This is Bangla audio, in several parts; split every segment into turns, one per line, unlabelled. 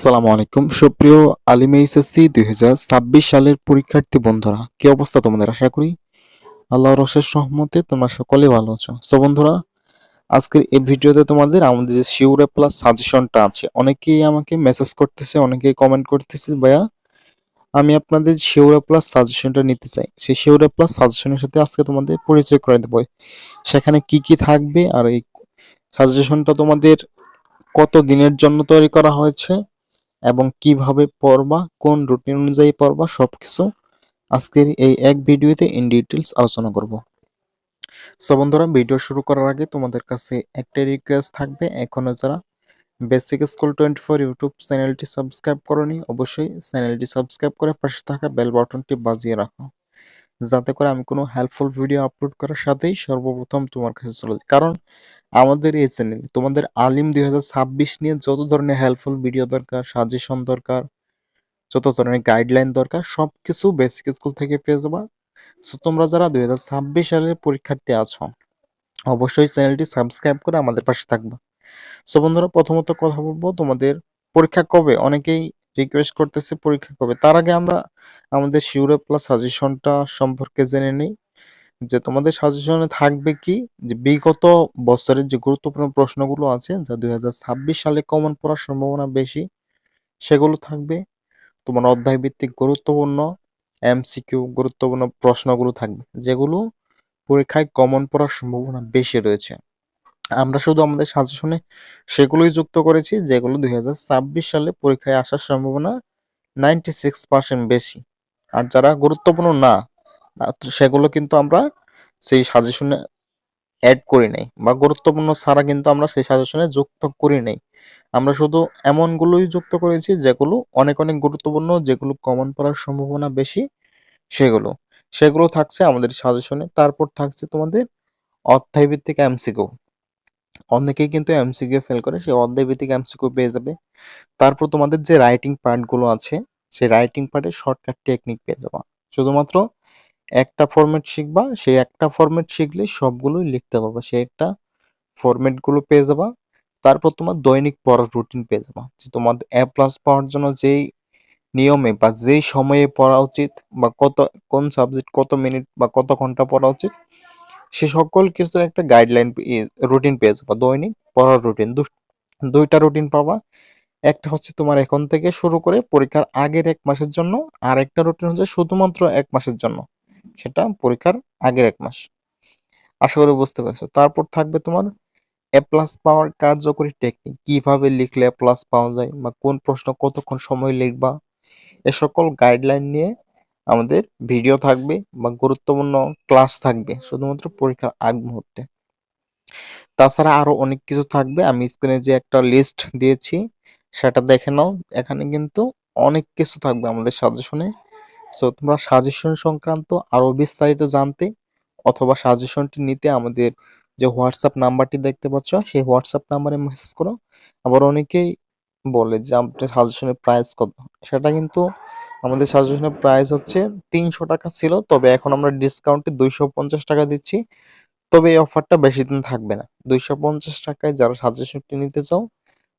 আসসালামু আলাইকুম। সুপ্রিয় আলিম এইচএসসি দুই হাজার ছাব্বিশ সালের পরীক্ষার্থী বন্ধুরা, কি অবস্থা তোমাদের? আশা করি আল্লাহ অশেষ সহমতে তোমরা সকলে ভালো আছো। সো বন্ধুরা, আজকের এই ভিডিওতে তোমাদের আমাদের যে শিউরে প্লাস সাজেশনটা আছে, অনেকেই আমাকে মেসেজ করতেছে, অনেকেই কমেন্ট করতেছে, ভাইয়া, আমি আপনাদের শিউরে প্লাস সাজেশনটা নিতে চাই। সেই শিউরে প্লাস সাজেশনের সাথে আজকে তোমাদের পরিচয় করে দেবো। সেখানে কি কি থাকবে আর এই সাজেশনটা তোমাদের কত দিনের জন্য তৈরি করা হয়েছে? এবং কীভাবে পড়বা, কোন রুটিন অনুযায়ী পড়বা, সবকিছু আজকের এই এক ভিডিওতে ইন ডিটেলস আলোচনা করব। সো বন্ধুরা ভিডিও শুরু করার আগে তোমাদের কাছে একটাই রিকোয়েস্ট থাকবে। এখনও যারা basic school twenty four YouTube চ্যানেলটি সাবস্ক্রাইব করনি, অবশ্যই চ্যানেলটি সাবস্ক্রাইব করে পাশে থাকা বেল বাটনটি বাজিয়ে রাখো। যাতে করে আমি কোনো হেল্পফুল ভিডিও আপলোড করার সাথেই সর্বপ্রথম তোমার কাছে চলে কারণ আমাদের এই চ্যানেল তোমাদের আলিম দুই হাজার ছাব্বিশ নিয়ে যত ধরনের হেল্পফুল ভিডিও দরকার সাজেশন দরকার, যত ধরনের গাইডলাইন দরকার সব কিছু বেসিক স্কুল থেকে পেয়ে যাবা। সো তোমরা যারা দুই হাজার ছাব্বিশ সালের পরীক্ষার্থী আছো, অবশ্যই চ্যানেলটি সাবস্ক্রাইব করে আমাদের পাশে থাকবা। সো বন্ধুরা, প্রথমত কথা বলব, তোমাদের পরীক্ষা কবে? অনেকেই রিকোয়েস্ট করতেছে পরীক্ষা কবে? তার আগে আমরা আমাদের শিউরে প্লাস সাজেশনটা সম্পর্কে জেনে নিই। যে তোমাদের সাজেশনে থাকবে কি? যে বিগত বছরের যে গুরুত্বপূর্ণ প্রশ্নগুলো আছে, যা দুই হাজার ছাব্বিশ সালে কমন পড়ার সম্ভাবনা বেশি, সেগুলো থাকবে। তোমার অধ্যায় ভিত্তিক গুরুত্বপূর্ণ এমসিকিউ গুরুত্বপূর্ণ প্রশ্নগুলো থাকবে, যেগুলো পরীক্ষায় কমন পড়ার সম্ভাবনা বেশি রয়েছে। আমরা শুধু আমাদের সাজেশনে সেগুলোই যুক্ত করেছি, যেগুলো দুই হাজার ছাব্বিশ সালে পরীক্ষায় আসার সম্ভাবনা নাইনটি সিক্স পার্সেন্ট বেশি। আর যারা গুরুত্বপূর্ণ না সেগুলো কিন্তু আমরা সেই সাজেশনে অ্যাড করি নাই বা গুরুত্বপূর্ণ ছাড়া কিন্তু আমরা সেই সাজেশনে যুক্ত করি নাই। আমরা শুধু এমনগুলোই যুক্ত করেছি যেগুলো অনেক অনেক গুরুত্বপূর্ণ, যেগুলো কমন পড়ার সম্ভাবনা বেশি, সেগুলো। সেগুলো থাকছে আমাদের সাজেশনে তারপর থাকছে তোমাদের অধ্যায় ভিত্তিক এমসিকিউ অনেকেই কিন্তু এমসিকিউ ফেল করে, সেই অধ্যায় ভিত্তিক এমসিকিউ পেয়ে যাবে। তারপর তোমাদের যে রাইটিং পার্টগুলো আছে, সেই রাইটিং পার্টে শর্টকাট টেকনিক পেয়ে যাবা। শুধুমাত্র একটা ফরম্যাট শিখবা, সেই একটা ফরম্যাট শিখলে সবগুলোই লিখতে পারবা। সেই একটা ফরম্যাটগুলো পেয়ে যাবা। তারপর তোমার দৈনিক পড়ার রুটিন পেয়ে যাবা। যে তোমার এ প্লাস পাওয়ার জন্য যেই নিয়মে বা যেই সময়ে পড়া উচিত বা কত, কোন সাবজেক্ট কত মিনিট বা কত ঘণ্টা পড়া উচিত, সে সকল কিছুর একটা গাইডলাইন রুটিন পেয়ে যাবা। দৈনিক পড়ার রুটিন দুইটা রুটিন পাবা। একটা হচ্ছে তোমার এখন থেকে শুরু করে পরীক্ষার আগের এক মাসের জন্য আর একটা রুটিন হচ্ছে শুধুমাত্র এক মাসের জন্য। সেটা পরীক্ষার আগের এক মাস। আশা করি বুঝতে পারছ। তারপর থাকবে তোমার এ প্লাস পাওয়ার কার্যকরী টেকনিক কীভাবে লিখলে এ প্লাস পাওয়া যায় বা কোন প্রশ্ন কতক্ষণ সময় লিখবা? এ সকল গাইডলাইন নিয়ে আমাদের ভিডিও থাকবে বা গুরুত্বপূর্ণ ক্লাস থাকবে শুধুমাত্র পরীক্ষার আগ মুহূর্তে। তাছাড়া আরও অনেক কিছু থাকবে। আমি স্ক্রিনে যে একটা লিস্ট দিয়েছি, সেটা দেখে নাও। এখানে কিন্তু অনেক কিছু থাকবে আমাদের সাজেশনে সো তোমরা সাজেশন সংক্রান্ত আরও বিস্তারিত জানতে অথবা সাজেশনটি নিতে আমাদের যে হোয়াটসঅ্যাপ নাম্বারটি দেখতে পাচ্ছ, সেই হোয়াটসঅ্যাপ নাম্বারে মেসেজ করো। আবার অনেকেই বলে যে, আমাদের সাজেশনের প্রাইস কত? সেটা কিন্তু আমাদের সাজেশনের প্রাইস হচ্ছে তিনশো টাকা ছিল, তবে এখন আমরা ডিসকাউন্টে দুইশো পঞ্চাশ টাকা দিচ্ছি। তবে এই অফারটা বেশি দিন থাকবে না। দুইশো পঞ্চাশ টাকায় যারা সাজেশনটি নিতে চাও,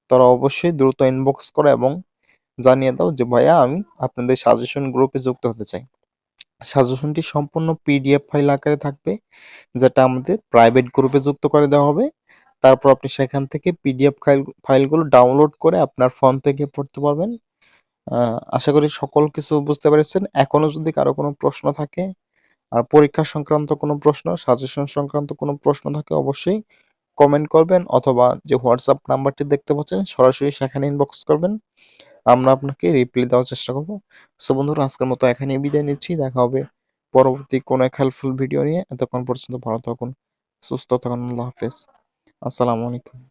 তারা অবশ্যই দ্রুত ইনবক্স করো এবং জানিয়ে দাও যে, ভাইয়া, আমি আপনাদের সাজেশন গ্রুপে যুক্ত হতে চাই। সাজেশনটি সম্পূর্ণ পিডিএফ ফাইল আকারে থাকবে, যেটা আমাদের প্রাইভেট গ্রুপে যুক্ত করে দেওয়া হবে। তারপর আপনি সেখান থেকে পিডিএফ ফাইল ফাইলগুলো ডাউনলোড করে আপনার ফোন থেকে পড়তে পারবেন। আশা করি সকল কিছু বুঝতে পেরেছেন। এখনও যদি কারও কোনো প্রশ্ন থাকে, আর পরীক্ষা সংক্রান্ত কোনো প্রশ্ন সাজেশন সংক্রান্ত কোনো প্রশ্ন থাকে, অবশ্যই কমেন্ট করবেন, অথবা যে হোয়াটসঅ্যাপ নাম্বারটি দেখতে পাচ্ছেন, সরাসরি সেখানে ইনবক্স করবেন। আমরা আপনাকে রিপ্লাই দেওয়ার চেষ্টা করব। সো বন্ধুরা, আজকের মতো এখানেই বিদায় নিচ্ছি। দেখা হবে পরবর্তী কোনো এক হেল্পফুল ভিডিও নিয়ে। এতক্ষণ পর্যন্ত ভালো থাকুন, সুস্থ থাকুন। আল্লাহ হাফেজ। আসসালামু আলাইকুম।